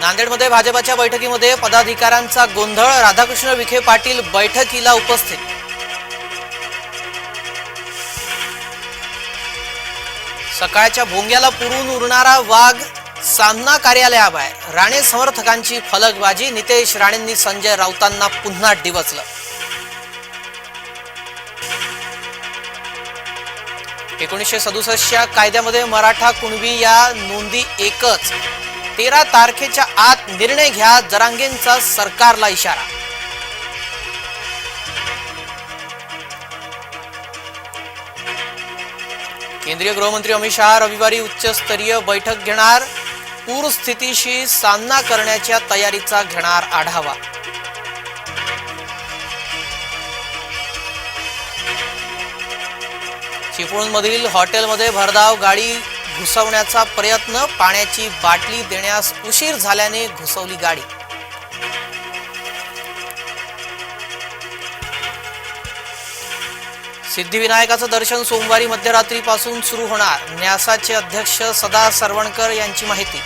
नांदेडमध्ये भाजपाच्या बैठकीमध्ये पदाधिकाऱ्यांचा गोंधळ. राधाकृष्ण विखे पाटील बैठकीला उपस्थित. सकाळच्या भोंग्याला पुरून उरणारा वाघ सामना कार्यालयाबाहेर. राणे समर्थकांची फलकबाजी. नितेश राणेंनी संजय राऊतांना पुन्हा डिवचलं. एकोणीसशे सदुसष्टच्या कायद्यामध्ये मराठा कुणबी या नोंदी एकच. तेरा तारखेच्या आत निर्णय घ्या जरांगेंचा सरकारला इशारा. केंद्रीय गृहमंत्री अमित शहा रविवारी उच्चस्तरीय बैठक घेणार. पूरस्थितीशी सामना करण्याच्या तयारीचा घेणार आढावा. चिपळूणमधील हॉटेलमध्ये भरधाव गाडी घुसवण्याचा प्रयत्न पाण्याची बाटली देण्यास उशीर झाल्याने घुसवली गाडी. सिद्धिविनायकाचं दर्शन सोमवारी मध्यरात्रीपासून सुरू होणार. न्यासाचे अध्यक्ष सदा सरवणकर यांची माहिती.